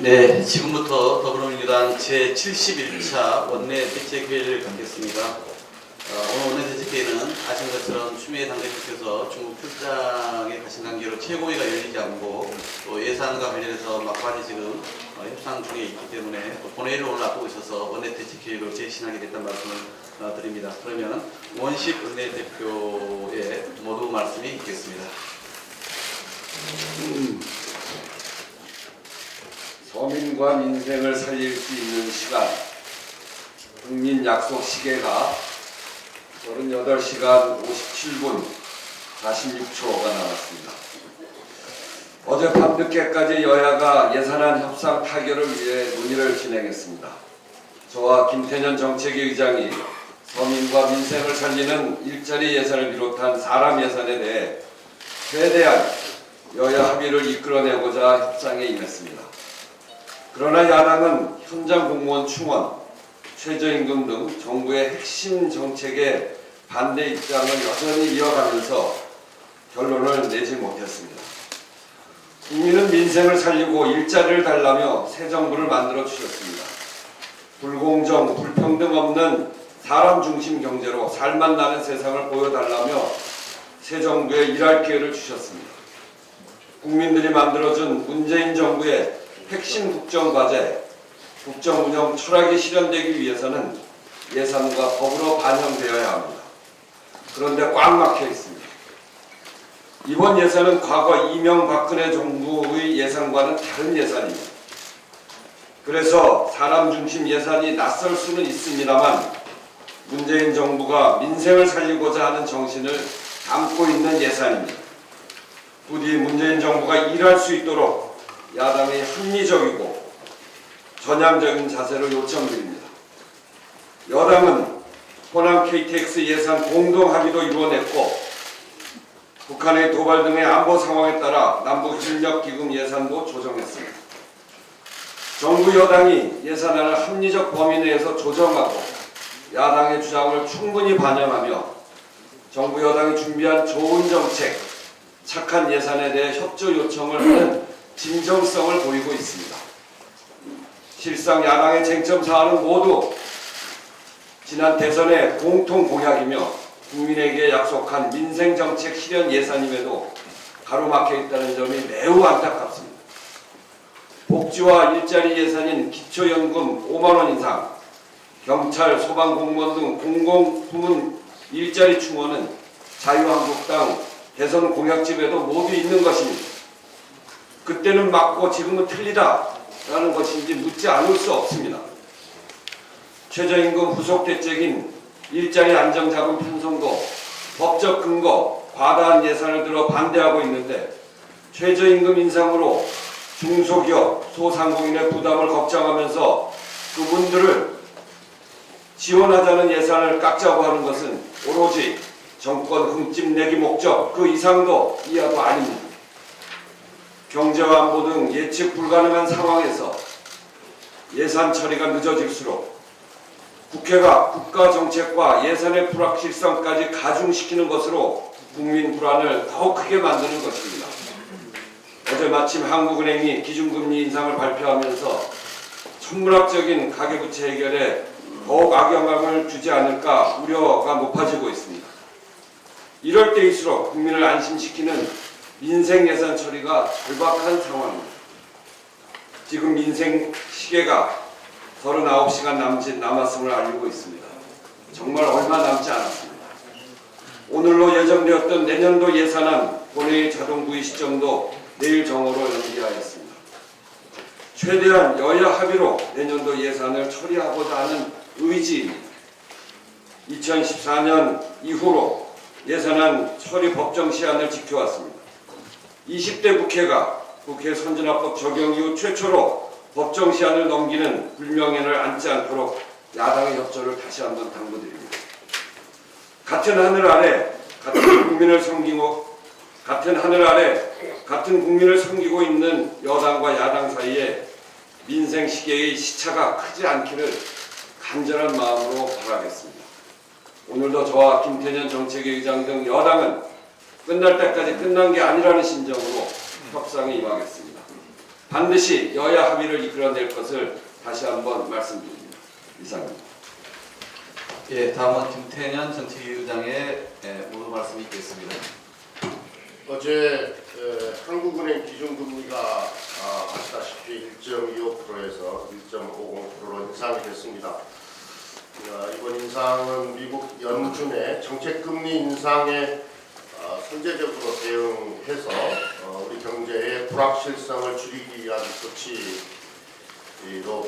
네, 지금부터 더불어민주당 제71차 원내 대책회의를 갖겠습니다. 어, 오늘 원내 대책회의는 아시는 것처럼 추미애 당대표께서 중국 출장에 가신 관계로 최고위가 열리지 않고 또 예산과 관련해서 막바지 지금 어, 협상 중에 있기 때문에 또 본회의를 오늘 앞두고 있어서 원내 대책회의로 재신하게 됐다는 말씀을 어, 드립니다. 그러면 원식 원내 대표의 모두 말씀이 있겠습니다. 서민과 민생을 살릴 수 있는 시간 국민 약속 시계가 38시간 57분 46초가 남았습니다. 어제 밤늦게까지 여야가 예산안 협상 타결을 위해 논의를 진행했습니다. 저와 김태년 정책위 의장이 서민과 민생을 살리는 일자리 예산을 비롯한 사람 예산에 대해 최대한 여야 합의를 이끌어내고자 협상에 임했습니다. 그러나 야당은 현장 공무원 충원, 최저임금 등 정부의 핵심 정책에 반대 입장을 여전히 이어가면서 결론을 내지 못했습니다. 국민은 민생을 살리고 일자리를 달라며 새 정부를 만들어 주셨습니다. 불공정, 불평등 없는 사람 중심 경제로 살맛 나는 세상을 보여달라며 새 정부에 일할 기회를 주셨습니다. 국민들이 만들어준 문재인 정부의 핵심 국정 과제, 국정 운영 철학이 실현되기 위해서는 예산과 더불어 반영되어야 합니다. 그런데 꽉 막혀 있습니다. 이번 예산은 과거 이명박근혜 정부의 예산과는 다른 예산입니다. 그래서 사람 중심 예산이 낯설 수는 있습니다만 문재인 정부가 민생을 살리고자 하는 정신을 담고 있는 예산입니다. 부디 문재인 정부가 일할 수 있도록 야당의 합리적이고 전향적인 자세를 요청드립니다. 여당은 호남 KTX 예산 공동 합의도 이루어냈고 북한의 도발 등의 안보 상황에 따라 남북 협력 기금 예산도 조정했습니다. 정부 여당이 예산안을 합리적 범위 내에서 조정하고 야당의 주장을 충분히 반영하며 정부 여당이 준비한 좋은 정책, 착한 예산에 대해 협조 요청을 하는 진정성을 보이고 있습니다. 실상 야당의 쟁점 사안은 모두 지난 대선의 공통 공약이며 국민에게 약속한 민생 정책 실현 예산임에도 가로막혀 있다는 점이 매우 안타깝습니다. 복지와 일자리 예산인 기초연금 5만 원 이상, 경찰, 소방 공무원 등 공공부문 일자리 충원은 자유한국당 대선 공약집에도 모두 있는 것입니다. 그때는 맞고 지금은 틀리다라는 것인지 묻지 않을 수 없습니다. 최저임금 후속 대책인 일자리 안정자금 편성도 법적 근거, 과다한 예산을 들어 반대하고 있는데 최저임금 인상으로 중소기업, 소상공인의 부담을 걱정하면서 그분들을 지원하자는 예산을 깎자고 하는 것은 오로지 정권 흠집내기 목적 그 이상도 이하도 아닙니다. 경제와 안보 등 예측 불가능한 상황에서 예산 처리가 늦어질수록 국회가 국가 정책과 예산의 불확실성까지 가중시키는 것으로 국민 불안을 더욱 크게 만드는 것입니다. 어제 마침 한국은행이 기준금리 인상을 발표하면서 천문학적인 가계부채 해결에 더욱 악영향을 주지 않을까 우려가 높아지고 있습니다. 이럴 때일수록 국민을 안심시키는 민생 예산 처리가 절박한 상황입니다. 지금 민생 시계가 39시간 남짓 남았음을 알리고 있습니다. 정말 얼마 남지 않았습니다. 오늘로 예정되었던 내년도 예산안 본회의 자동 부의 시점도 내일 정오로 연기하였습니다. 최대한 여야 합의로 내년도 예산을 처리하고자 하는 의지입니다. 2014년 이후로 예산안 처리 법정 시한을 지켜왔습니다. 20대 국회가 국회 선진화법 적용 이후 최초로 법정 시한을 넘기는 불명예를 안지 않도록 야당의 협조를 다시 한번 당부드립니다. 같은 하늘 아래 같은 국민을 섬기고 같은 하늘 아래 같은 국민을 섬기고 있는 여당과 야당 사이에 민생 시계의 시차가 크지 않기를 간절한 마음으로 바라겠습니다. 오늘도 저와 김태년 정책위 의장 등 여당은 끝날 때까지 끝난 게 아니라는 심정으로 협상에 임하겠습니다. 반드시 여야 합의를 이끌어낼 것을 다시 한번 말씀드립니다. 이상입니다. 예, 다음은 김태년 정책위의장의 예, 모두 말씀이 있겠습니다. 어제 에, 한국은행 기준금리가 아, 아시다시피 1.25%에서 1.50%로 인상이 됐습니다. 아, 이번 인상은 미국 연준의 정책금리 인상에 아, 선제적으로 대응해서 어, 우리 경제의 불확실성을 줄이기 위한 조치로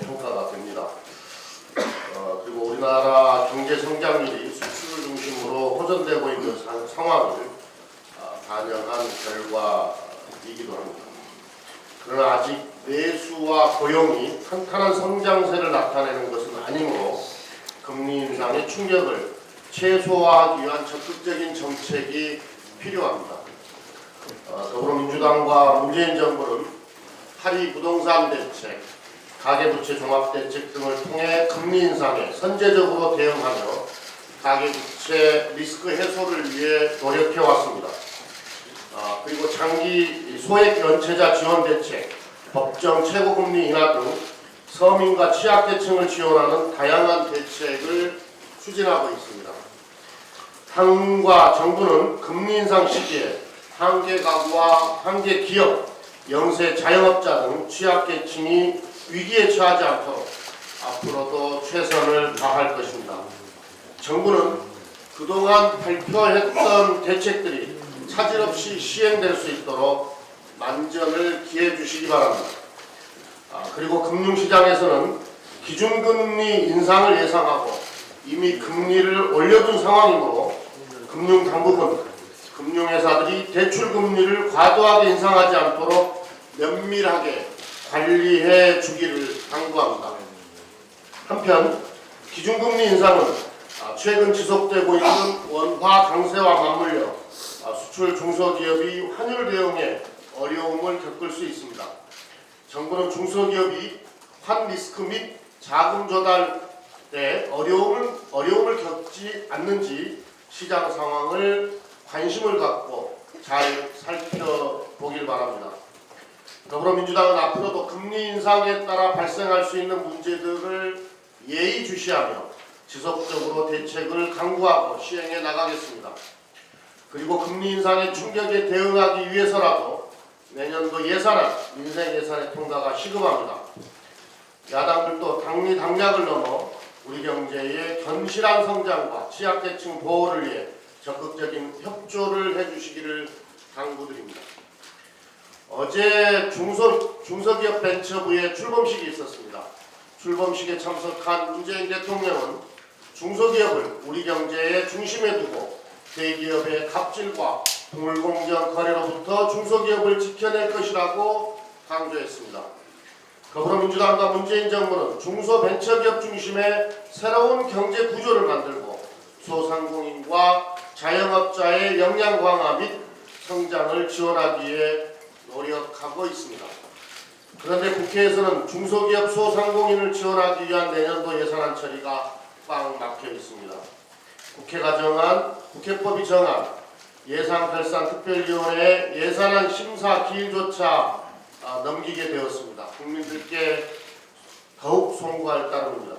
평가가 됩니다. 어, 그리고 우리나라 경제 성장률이 수출을 중심으로 호전되고 있는 상- 상황을 아, 반영한 결과이기도 합니다. 그러나 아직 내수와 고용이 탄탄한 성장세를 나타내는 것은 아니므로 금리 인상의 충격을 최소화하기 위한 적극적인 정책이 필요합니다. 어, 더불어민주당과 문재인 정부는 파리 부동산 대책, 가계부채 종합대책 등을 통해 금리 인상에 선제적으로 대응하며 가계부채 리스크 해소를 위해 노력해 왔습니다. 아, 그리고 장기 소액 연체자 지원 대책, 법정 최고금리 인하 등 서민과 취약계층을 지원하는 다양한 대책을 추진하고 있습니다. 당과 정부는 금리 인상 시기에 한계 가구와 한계 기업, 영세 자영업자 등 취약계층이 위기에 처하지 않도록 앞으로도 최선을 다할 것입니다. 정부는 그동안 발표했던 대책들이 차질 없이 시행될 수 있도록 만전을 기해 주시기 바랍니다. 아, 그리고 금융시장에서는 기준금리 인상을 예상하고 이미 금리를 올려둔 상황이므로 금융당국은 금융회사들이 대출금리를 과도하게 인상하지 않도록 면밀하게 관리해 주기를 당부합니다. 한편 기준금리 인상은 아, 최근 지속되고 있는 원화 강세와 맞물려 아, 수출 중소기업이 환율 대응에 어려움을 겪을 수 있습니다. 정부는 중소기업이 환 리스크 및 자금 조달 때 어려움을 어려움을 겪지 않는지 시장 상황을 관심을 갖고 잘 살펴 보길 바랍니다. 더불어민주당은 앞으로도 금리 인상에 따라 발생할 수 있는 문제들을 예의주시하며 지속적으로 대책을 강구하고 시행해 나가겠습니다. 그리고 금리 인상의 충격에 대응하기 위해서라도 내년도 예산안, 민생 예산의 통과가 시급합니다. 야당들도 당리 당략을 넘어 우리 경제의 견실한 성장과 취약계층 보호를 위해 적극적인 협조를 해주시기를 당부드립니다. 어제 중소, 중소기업 벤처부의 출범식이 있었습니다. 출범식에 참석한 문재인 대통령은 중소기업을 우리 경제의 중심에 두고 대기업의 갑질과 불공정 거래로부터 중소기업을 지켜낼 것이라고 강조했습니다. 더불어민주당과 문재인 정부는 중소벤처기업 중심의 새로운 경제 구조를 만들고 소상공인과 자영업자의 역량 강화 및 성장을 지원하기 위해 노력하고 있습니다. 그런데 국회에서는 중소기업 소상공인을 지원하기 위한 내년도 예산안 처리가 꽉 막혀 있습니다. 국회가 정한 국회법이 정한 예산결산특별위원회 예산안 심사 기일조차 아, 넘기게 되었습니다. 국민들께 더욱 송구할 따름입니다.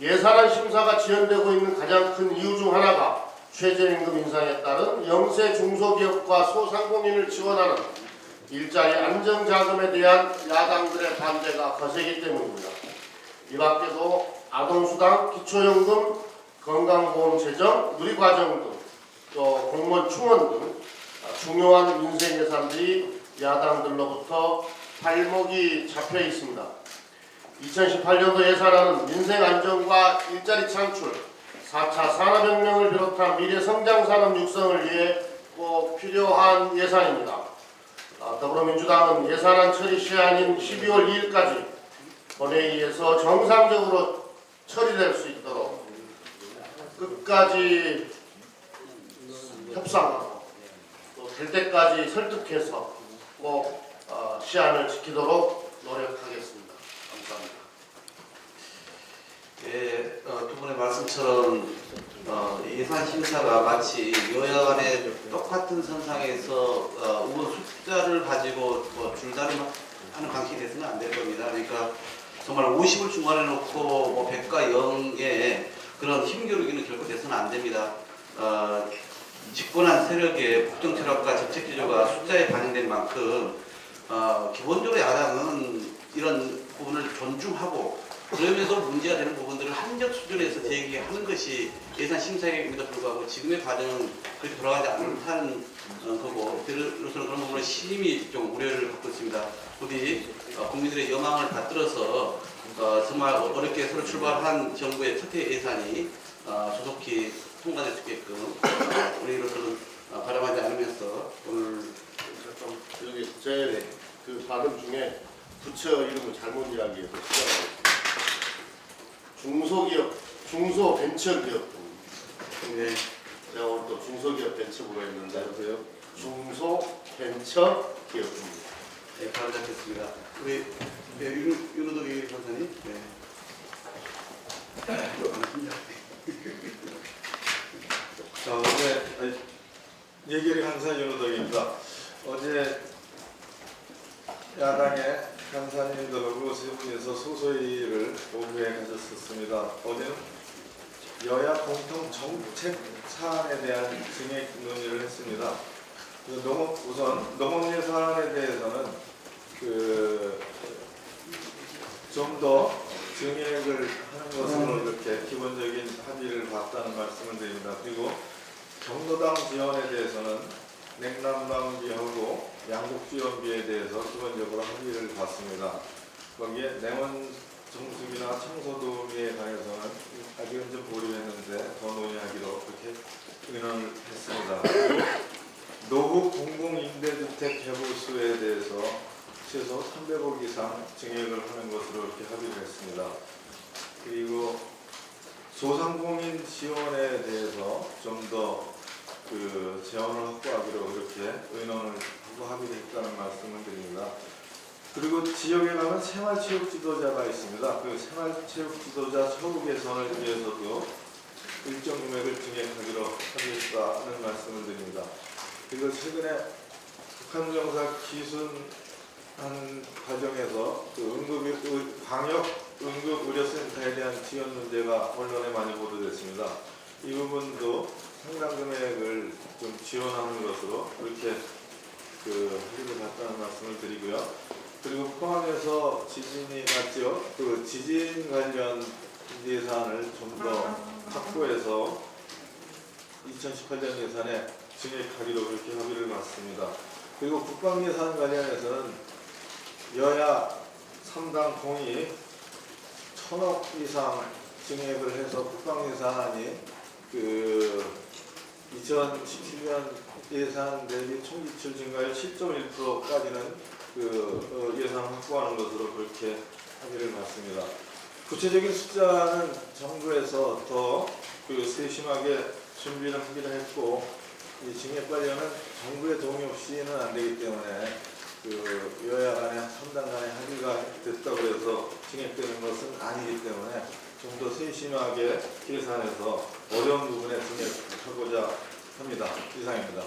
예산안 심사가 지연되고 있는 가장 큰 이유 중 하나가 최저임금 인상에 따른 영세 중소기업과 소상공인을 지원하는 일자리 안정자금에 대한 야당들의 반대가 거세기 때문입니다. 이 밖에도 아동수당, 기초연금, 건강보험 재정, 누리과정 등 또 공무원 충원 등 중요한 민생 예산들이 야당들로부터 발목이 잡혀 있습니다. 2018년도 예산안은 민생 안정과 일자리 창출, 4차 산업혁명을 비롯한 미래 성장 산업 육성을 위해 꼭 필요한 예산입니다. 아, 더불어민주당은 예산안 처리 시한인 12월 2일까지 본회의에서 정상적으로 처리될 수 있도록 끝까지 협상하고 또 될 때까지 설득해서 꼭 어, 시한을 지키도록 노력하겠습니다. 감사합니다. 예, 어, 두 분의 말씀처럼 어, 예산 심사가 마치 여야 간의 똑같은 선상에서 어, 우선 숫자를 가지고 뭐 줄다리 하는 방식이 돼서는 안 될 겁니다. 그러니까 정말 50을 중간에 놓고 뭐 100과 0의 그런 힘겨루기는 결코 돼서는 안 됩니다. 어, 집권한 세력의 국정 철학과 정책 기조가 숫자에 반영된 만큼 어, 기본적으로 야당은 이런 부분을 존중하고 그러면서 문제가 되는 부분들을 합력 수준에서 제기하는 것이 예산 심사에도 불구하고 지금의 과정은 그렇게 돌아가지 않는 어, 거고 그로서는 그런 부분을 심히 좀 우려를 갖고 있습니다. 부디 어, 국민들의 여망을 받들어서 어, 정말 어렵게 서로 출발한 정부의 첫해 예산이 어, 조속히 통과될 수 있게끔 어, 우리로서는 어, 바람하지 않으면서 오늘 좀 여기 제 그 발음 중에 부처 이름을 잘못 이야기해서. 중소기업, 중소벤처기업부. 네, 제가 오늘 또 중소기업 벤처부가 있는데 보세요. 중소벤처기업부입니다. 네, 바로 잡겠습니다. 우리 네, 윤- 윤호덕이 선생님. 네. 자, 어제 얘기를 항상 윤호덕입니다. 어제 야당의 간사님들하고 세 분이서 소소위를 오후에 가졌었습니다. 어제는 여야 공통 정책 사안에 대한 증액 논의를 했습니다. 그 농업 우선 농업 예산에 대해서는 그 좀 더 증액을 하는 것으로 이렇게 기본적인 합의를 봤다는 말씀을 드립니다. 그리고 경로당 지원에 대해서는 냉남당비하고 양국지원비에 대해서 기본적으로 합의를 봤습니다. 거기에 냉원 정수기나 청소도우미에 관해서는 아직은 좀 보류했는데 더 논의하기로 그렇게 의논을 했습니다. 노후 공공임대주택 개보수에 대해서 최소 300억 이상 증액을 하는 것으로 이렇게 합의를 했습니다. 그리고 소상공인 지원에 대해서 좀더 그 재원을 확보하기로 이렇게 의논을 하고 합의를 했다는 말씀을 드립니다. 그리고 지역에 가면 생활체육 지도자가 있습니다. 그 생활체육 지도자 처우 개선을 위해서도 일정 금액을 증액하기로 합의했다는 말씀을 드립니다. 그리고 최근에 북한 정사 기순한 과정에서 그 응급 의- 방역 응급 의료센터에 대한 지원 문제가 언론에 많이 보도됐습니다. 이 부분도 상당 금액을 좀 지원하는 것으로 그렇게 그 합의를 봤다는 말씀을 드리고요. 그리고 포함해서 지진이 맞죠? 그 지진 관련 예산을 좀 더 확보해서 2018년 예산에 증액하기로 그렇게 합의를 봤습니다. 그리고 국방 예산 관련해서는 여야 3당 공이 천억 이상 증액을 해서 국방 예산이 그 2017년 예산 대비 총 지출 증가율 7.1%까지는 그 어, 예산 확보하는 것으로 그렇게 합의를 봤습니다. 구체적인 숫자는 정부에서 더 그 세심하게 준비를 하기로 했고 이 증액 관련은 정부의 동의 없이는 안 되기 때문에 그 여야 간에 3당 간에 합의가 됐다고 해서 증액되는 것은 아니기 때문에 좀 더 세심하게 계산해서 어려운 부분에 증액하고자 합니다. 이상입니다.